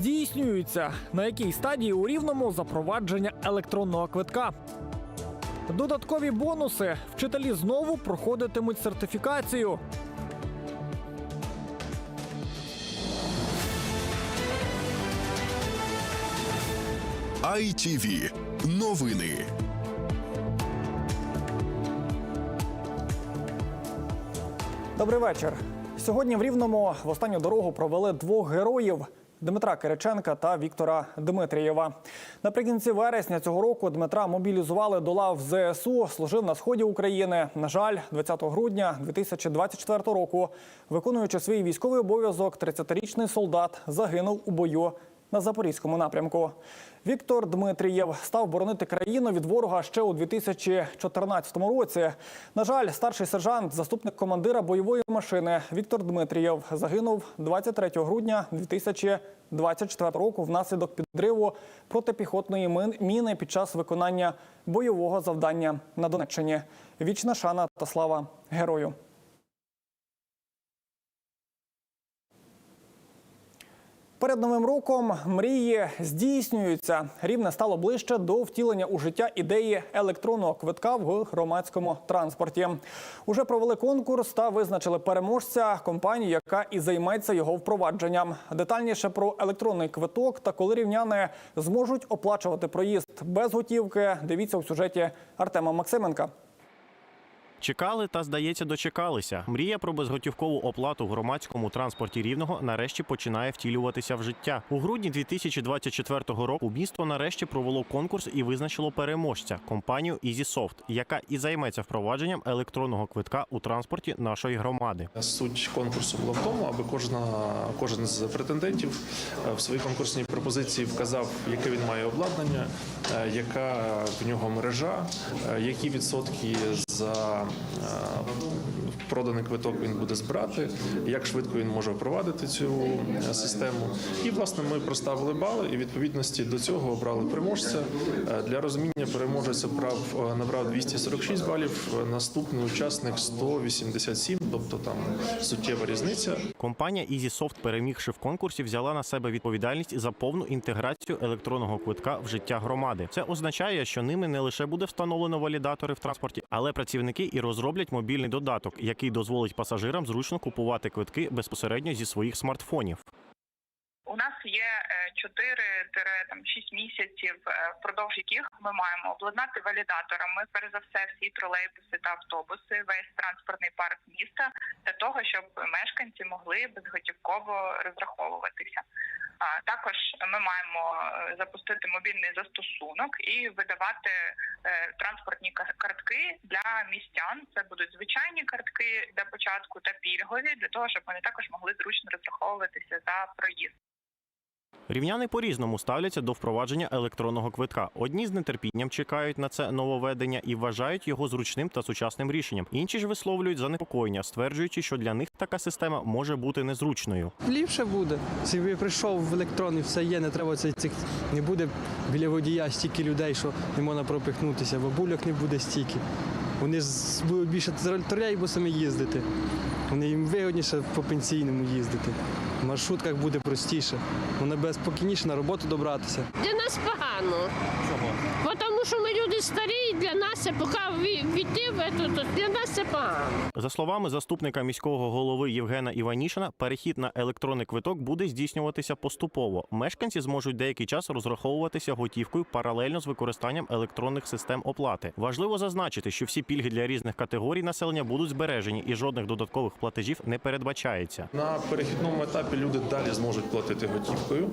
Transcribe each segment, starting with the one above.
Здійснюються. На якій стадії у рівному запровадження електронного квитка? Додаткові бонуси. Вчителі знову проходитимуть сертифікацію. ITV. Новини. Добрий вечір. Сьогодні в Рівному в останню дорогу провели двох героїв. Дмитра Кириченка та Віктора Дмитрієва. Наприкінці вересня цього року Дмитра мобілізували до лав ЗСУ, служив на сході України. На жаль, 20 грудня 2024 року, виконуючи свій військовий обов'язок, 30-річний солдат загинув у бою на запорізькому напрямку. Віктор Дмитрієв став боронити країну від ворога ще у 2014 році. На жаль, старший сержант, заступник командира бойової машини Віктор Дмитрієв загинув 23 грудня 2024 року внаслідок підриву протипіхотної міни під час виконання бойового завдання на Донеччині. Вічна шана та слава герою. Перед новим роком мрії здійснюються. Рівне стало ближче до втілення у життя ідеї електронного квитка в громадському транспорті. Уже провели конкурс та визначили переможця компанії, яка і займеться його впровадженням. Детальніше про електронний квиток та коли рівняни зможуть оплачувати проїзд без готівки. Дивіться у сюжеті Артема Максименка. Чекали та, здається, дочекалися. Мрія про безготівкову оплату в громадському транспорті рівного нарешті починає втілюватися в життя. У грудні 2024 року місто нарешті провело конкурс і визначило переможця компанію EasySoft, яка і займеться впровадженням електронного квитка у транспорті нашої громади. Суть конкурсу була в тому, аби кожна, кожен з претендентів е, в своїй конкурсній пропозиції вказав, яке він має обладнання, е, яка в нього мережа, е, які відсотки за проданий квиток він буде збирати, як швидко він може впровадити цю е, систему. І власне ми проставили бали і відповідності до цього обрали переможця. Е, Для розуміння переможець обрав е, набрав 246 балів. е, Наступний учасник 187, тобто там суттєва різниця. Компанія EasySoft, перемігши в конкурсі, взяла на себе відповідальність за повну інтеграцію електронного квитка в життя громади. Це означає, що ними не лише буде встановлено валідатори в транспорті, але працівники і розроблять мобільний додаток, який дозволить пасажирам зручно купувати квитки безпосередньо зі своїх смартфонів. У нас є 4-6 місяців, е, впродовж яких ми маємо обладнати валідаторами перш за все всі тролейбуси та автобуси, весь транспортний парк міста для того, щоб мешканці могли безготівково розраховуватися. Також ми маємо е, запустити мобільний застосунок і видавати е, транспортні картки для містян. Це будуть звичайні картки для початку та пільгові для того, щоб вони також могли зручно розраховуватися за проїзд. Рівняни по-різному ставляться до впровадження електронного квитка. Одні з нетерпінням чекають на це нововведення і вважають його зручним та сучасним рішенням. Інші ж висловлюють занепокоєння, стверджуючи, що для них така система може бути незручною. Ліпше буде. Якщо я прийшов в електронний, все є, не треба цих, не буде біля водія стільки людей, що не можна пропихнутися, бабульок не буде стільки. Вони будуть більше тр- тролейбусами їздити. Вони їм вигідніше по пенсійному їздити. В маршрутках буде простіше. Вони буде спокійніше на роботу добратися. Для нас погано. Чого? Тому що ми люди старі, для нас це поки війти в це, то для нас це погано. За словами заступника міського голови Євгена Іванішина, перехід на електронний квиток буде здійснюватися поступово. Мешканці зможуть деякий час розраховуватися готівкою паралельно з використанням електронних систем оплати. Важливо зазначити, що всі пільги для різних категорій населення будуть збережені і жодних додаткових платежів не передбачається. На перехідному етапі люди далі зможуть платити готівкою,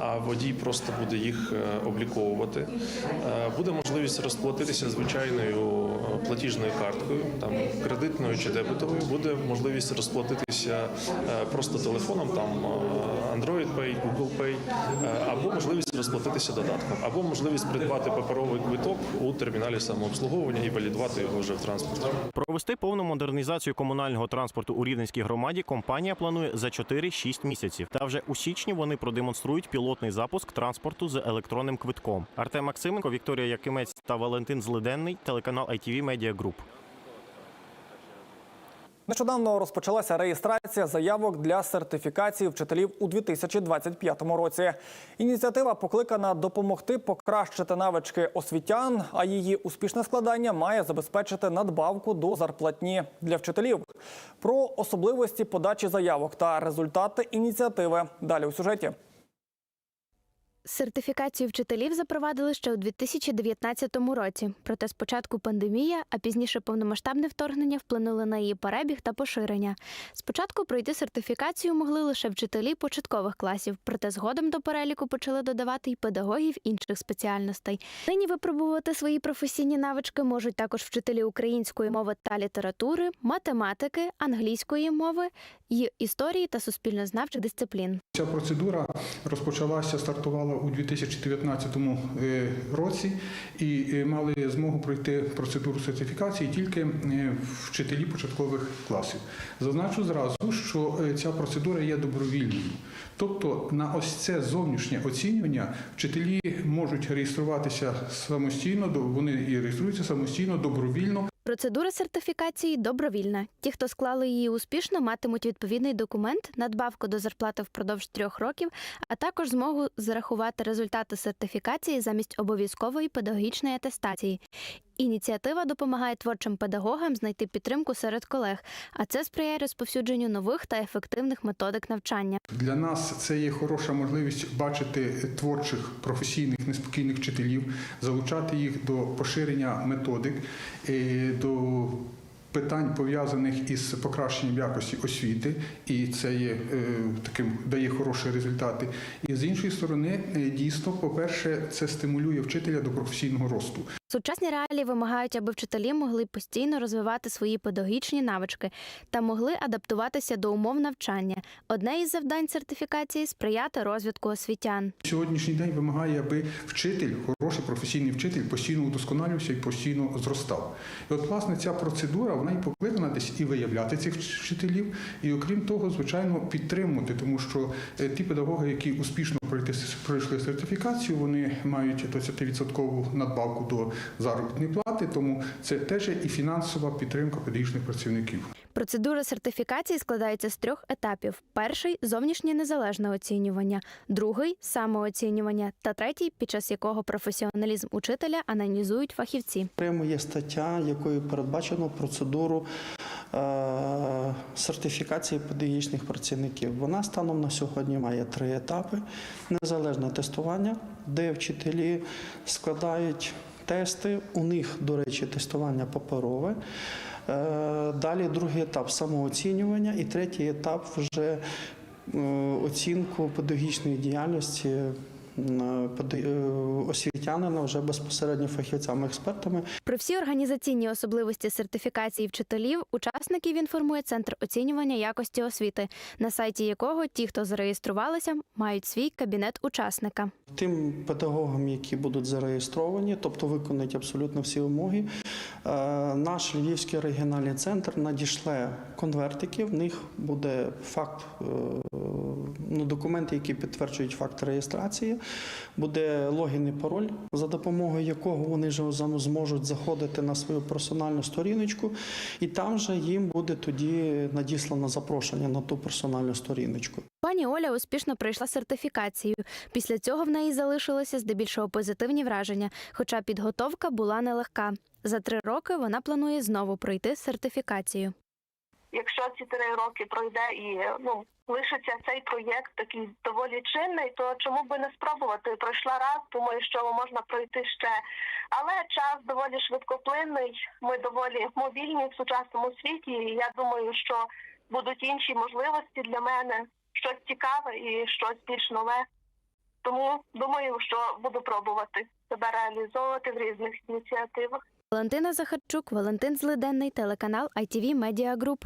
а- водій просто буде їх е, обліковувати. Е, Буде можливість розплатитися звичайною е, платіжною карткою, там кредитною чи дебетовою. Буде можливість розплатитися е, просто телефоном, там е, Android Pay, Google Pay, е, або можливість розплатитися додатком, або можливість придбати паперовий квиток у терміналі самообслуговування і валідувати його вже в транспорті. Провести повну модернізацію комунального транспорту у Рівненській громаді компанія планує за 4-6 місяців. Та вже у січні вони продемонструють пілотний запуск транспорту з електронним квитком. Артем Максименко, Вікторія Якимець та Валентин Злиденний, телеканал ITV Media Group. Нещодавно розпочалася реєстрація заявок для сертифікації вчителів у 2025 році. Ініціатива покликана допомогти покращити навички освітян, а її успішне складання має забезпечити надбавку до зарплатні для вчителів. Про особливості подачі заявок та результати ініціативи далі у сюжеті. Сертифікацію вчителів запровадили ще у 2019 році. Проте спочатку пандемія, а пізніше повномасштабне вторгнення вплинули на її перебіг та поширення. Спочатку пройти сертифікацію могли лише вчителі початкових класів, проте згодом до переліку почали додавати й педагогів інших спеціальностей. Нині випробувати свої професійні навички можуть також вчителі української мови та літератури, математики, англійської мови, й історії та суспільнознавчих дисциплін. Ця процедура розпочалася, стартувала у 2019 е, році і е, мали змогу пройти процедуру сертифікації тільки е, вчителі початкових класів. Зазначу зразу, що ця процедура є добровільною. Тобто на ось це зовнішнє оцінювання вчителі можуть реєструватися самостійно, вони і реєструються самостійно, добровільно Процедура сертифікації добровільна. Ті, хто склали її успішно, матимуть відповідний документ, надбавку до зарплати впродовж трьох років, а також змогу зарахувати результати сертифікації замість обов'язкової педагогічної атестації. Ініціатива допомагає творчим педагогам знайти підтримку серед колег, а це сприяє розповсюдженню нових та ефективних методик навчання. Для нас це є хороша можливість бачити творчих професійних неспокійних вчителів, залучати їх до поширення методик, е, до питань пов'язаних із покращенням якості освіти, і це є е, таким дає хороші результати. І з іншої сторони, е, дійсно, по-перше, це стимулює вчителя до професійного росту. Сучасні реалії вимагають, аби вчителі могли постійно розвивати свої педагогічні навички та могли адаптуватися до умов навчання. Одне із завдань сертифікації сприяти розвитку освітян. Сьогоднішній день вимагає, аби вчитель, хороший професійний вчитель, постійно удосконалювався і постійно зростав. І от, власне, ця процедура вона і покликана десь і виявляти цих вчителів, і окрім того, звичайно, підтримувати, тому що е, ті педагоги, які успішно пройшли сертифікацію, вони мають 20% надбавку до заробітної плати, тому це теж і фінансова підтримка педагогічних працівників. Процедура сертифікації складається з трьох етапів: перший зовнішнє незалежне оцінювання, другий самооцінювання та третій, під час якого професіоналізм учителя аналізують фахівці. Є стаття, якою передбачено процедуру е, сертифікації педагогічних працівників. Вона станом на сьогодні має три етапи: незалежне тестування, де вчителі складають тести. У них, до речі, тестування паперове. Е, Далі другий етап самооцінювання, і третій етап вже е, оцінку педагогічної діяльності освітянина вже безпосередньо фахівцями-експертами. Про всі організаційні особливості сертифікації вчителів учасників інформує Центр оцінювання якості освіти, на сайті якого ті, хто зареєструвалися, мають свій кабінет учасника. Тим педагогам, які будуть зареєстровані, тобто виконують абсолютно всі вимоги, е, наш Львівський регіональний центр надішле конвертики. В них буде факт, е, ну, документи, які підтверджують факт реєстрації. Буде логін і пароль, за допомогою якого вони ж зам- зможуть заходити на свою персональну сторіночку, і там же їм буде тоді надіслано запрошення на ту персональну сторіночку. Пані Оля успішно пройшла сертифікацію. Після цього в неї залишилося здебільшого позитивні враження, хоча підготовка була нелегка. За три роки вона планує знову пройти сертифікацію. якщо ці три роки пройде і ну лишиться цей проєкт такий доволі чинний, то чому би не спробувати? Пройшла раз, думаю, що можна пройти ще. Але час доволі швидкоплинний. Ми доволі мобільні в сучасному світі. І я думаю, що будуть інші можливості для мене, щось цікаве і щось більш нове. Тому думаю, що буду пробувати себе реалізовувати в різних ініціативах. Валентина Захарчук, Валентин Злиденний, телеканал ITV Media Group.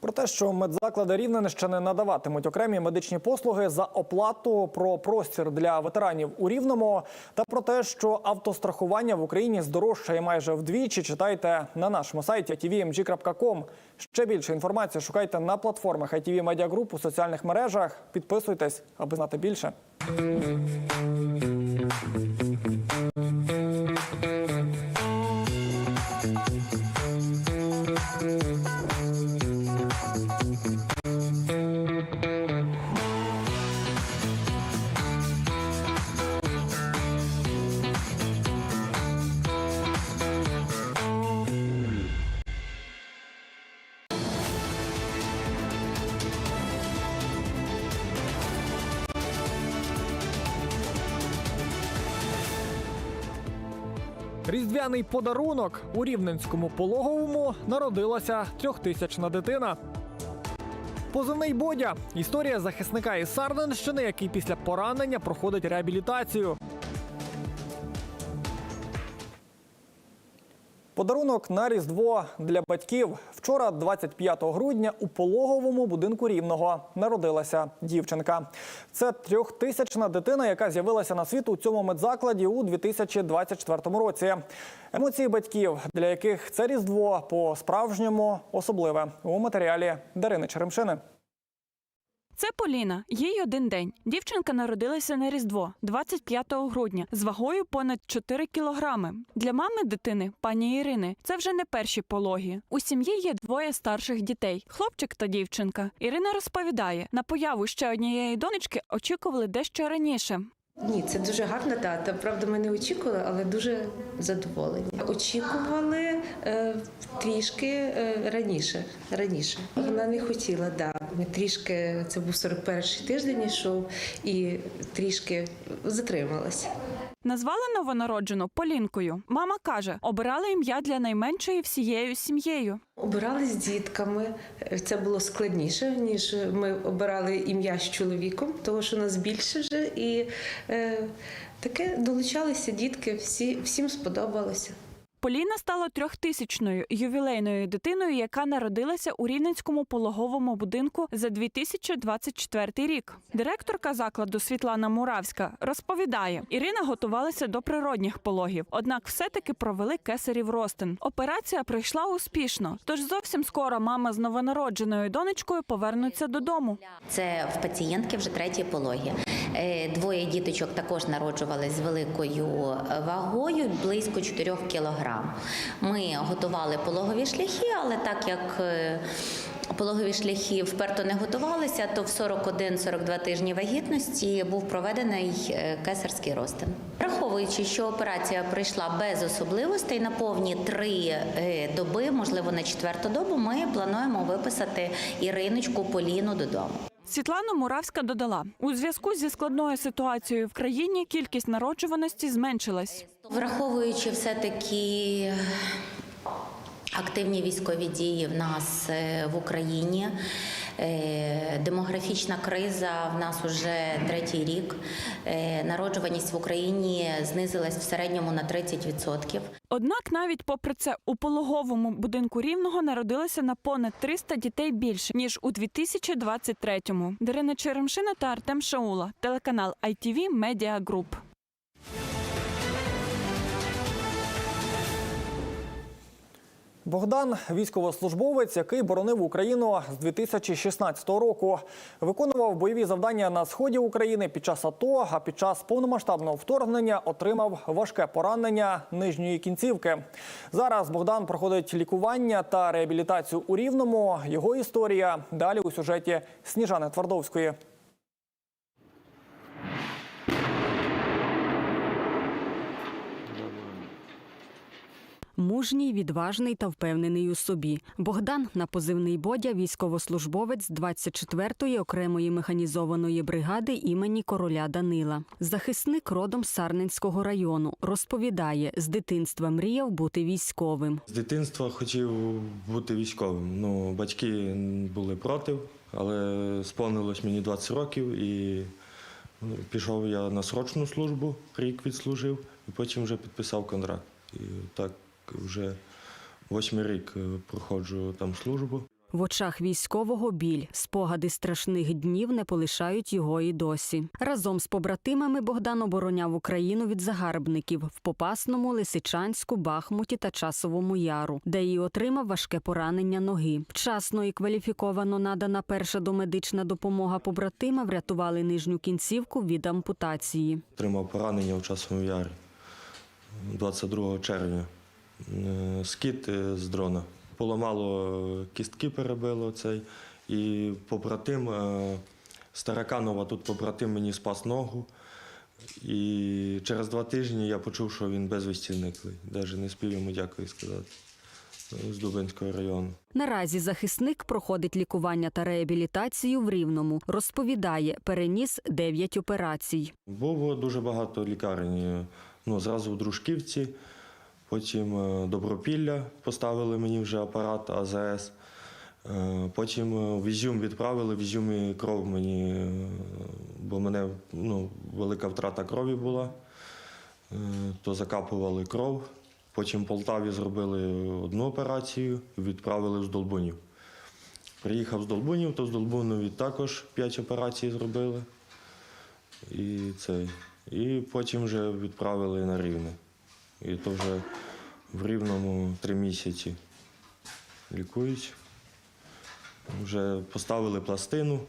Про те, що медзаклади Рівненщини надаватимуть окремі медичні послуги за оплату про простір для ветеранів у Рівному, та про те, що автострахування в Україні здорожчає майже вдвічі. Читайте на нашому сайті tvmg.com. Ще більше інформації шукайте на платформах ITV Media Group у соціальних мережах. Підписуйтесь, аби знати більше. Різдвяний подарунок у рівненському пологовому народилася трьохтисячна дитина. Позивний Бодя історія захисника із Сарденщини, який після поранення проходить реабілітацію. Подарунок на Різдво для батьків. Вчора, 25 грудня, у пологовому будинку Рівного народилася дівчинка. Це трьохтисячна дитина, яка з'явилася на світ у цьому медзакладі у 2024 році. Емоції батьків, для яких це Різдво по-справжньому особливе у матеріалі Дарини Черемшини. Це Поліна. Їй один день. Дівчинка народилася на Різдво 25 грудня з вагою понад 4 кілограми. Для мами дитини, пані Ірини, це вже не перші пологі. У сім'ї є двоє старших дітей хлопчик та дівчинка. Ірина розповідає, на появу ще однієї донечки очікували дещо раніше. Ні, це дуже гарна дата. Правда, ми не очікували, але дуже задоволені. Очікували е, трішки е, раніше. Раніше вона не хотіла. Да, ми трішки це був 41-й тиждень, йшов і трішки затрималася. Назвали новонароджену Полінкою. Мама каже, обирали ім'я для найменшої всією сім'єю. Обирали з дітками. Це було складніше ніж ми обирали ім'я з чоловіком, того що нас більше вже, і е, таке долучалися дітки. Всі всім сподобалося. Поліна стала трьохтисячною ювілейною дитиною, яка народилася у Рівненському пологовому будинку за 2024 рік. Директорка закладу Світлана Муравська розповідає, Ірина готувалася до природних пологів, однак все-таки провели кесарів ростин. Операція пройшла успішно, тож зовсім скоро мама з новонародженою донечкою повернуться додому. Це в пацієнтки вже треті пологі. Е, Двоє діточок також народжувались з великою вагою, близько 4 кілограм. Ми готували пологові шляхи, але так як е, пологові шляхи вперто не готувалися, то в 41-42 тижні вагітності був проведений е, кесарський розтин. Враховуючи, що операція пройшла без особливостей на повні три е, доби, можливо, на четверту добу, ми плануємо виписати Іриночку Поліну додому. Світлана Муравська додала: у зв'язку зі складною ситуацією в країні кількість народжуваності зменшилась. Враховуючи все таки активні військові дії в нас е, в Україні. Е, Демографічна криза в нас уже третій рік. Е, Народжуваність в Україні знизилась в середньому на 30%. Однак, навіть попри це, у пологовому будинку рівного народилося на понад 300 дітей більше ніж у 2023-му. Дарина Черемшина та Артем Шаула, телеканал ITV Media Group. Богдан військовослужбовець, який боронив Україну з 2016 року. Виконував бойові завдання на сході України під час АТО, а під час повномасштабного вторгнення отримав важке поранення нижньої кінцівки. Зараз Богдан проходить лікування та реабілітацію у Рівному. Його історія далі у сюжеті Сніжани Твардовської. Мужній, відважний та впевнений у собі. Богдан на позивний Бодя, військовослужбовець 24-ї окремої механізованої бригади імені короля Данила. Захисник родом Сарненського району. Розповідає, з дитинства мріяв бути військовим. З дитинства хотів бути військовим. Ну, батьки були проти, але сповнилось мені 20 років і ну, пішов я на срочну службу, рік відслужив, і потім вже підписав контракт. І так вже восьмий рік е, проходжу там службу. В очах військового біль, спогади страшних днів не полишають його і досі. Разом з побратимами Богдан обороняв Україну від загарбників в Попасному, Лисичанську, Бахмуті та Часовому Яру, де і отримав важке поранення ноги. Вчасно і кваліфіковано надана перша домедична допомога побратима врятували нижню кінцівку від ампутації. Отримав поранення в часовому ярі 22 червня. Е, Скіт е, з дрона. поламало кістки, перебило цей. І побратим е, Стараканова, тут побратим мені спас ногу. І через два тижні я почув, що він безвісті зниклий. Навіть не спів йому дякую сказати. З Дубинського району. Наразі захисник проходить лікування та реабілітацію в Рівному. Розповідає, переніс 9 операцій. Було дуже багато лікарень. Ну, зразу в Дружківці, потім е, Добропілля поставили мені вже апарат АЗС. Е, Потім е, в Ізюм відправили, в Ізюмі кров мені, бо мене ну, велика втрата крові була, то закапували кров. Потім в Полтаві зробили одну операцію і відправили в Здолбунів. Приїхав з Долбунів, то з Долбунів також 5 операцій зробили. І, це, і потім вже відправили на Рівне. І то вже в Рівному три місяці лікують. Вже поставили пластину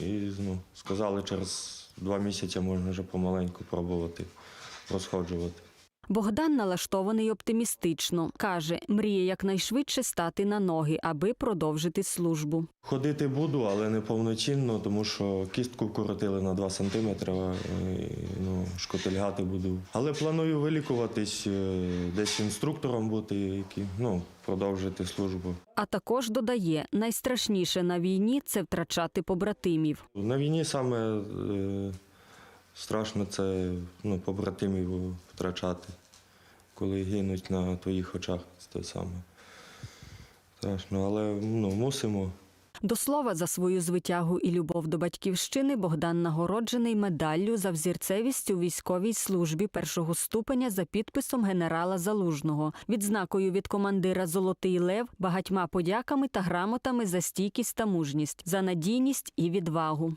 і ну, сказали, через два місяці можна вже помаленьку пробувати розходжувати. Богдан налаштований оптимістично. Каже, мріє якнайшвидше стати на ноги, аби продовжити службу. Ходити буду, але не повноцінно, тому що кістку вкоротили на 2 сантиметри, ну, шкотильгати буду. Але планую вилікуватись, е, десь інструктором бути, які, ну, продовжити службу. А також додає, найстрашніше на війні це втрачати побратимів. На війні саме е, страшно це ну, побратимів втрачати, коли гинуть на твоїх очах. Це те саме. Страшно, але ну, мусимо. До слова, за свою звитягу і любов до батьківщини Богдан нагороджений медаллю за взірцевість у військовій службі першого ступеня за підписом генерала Залужного, відзнакою від командира Золотий Лев, багатьма подяками та грамотами за стійкість та мужність, за надійність і відвагу.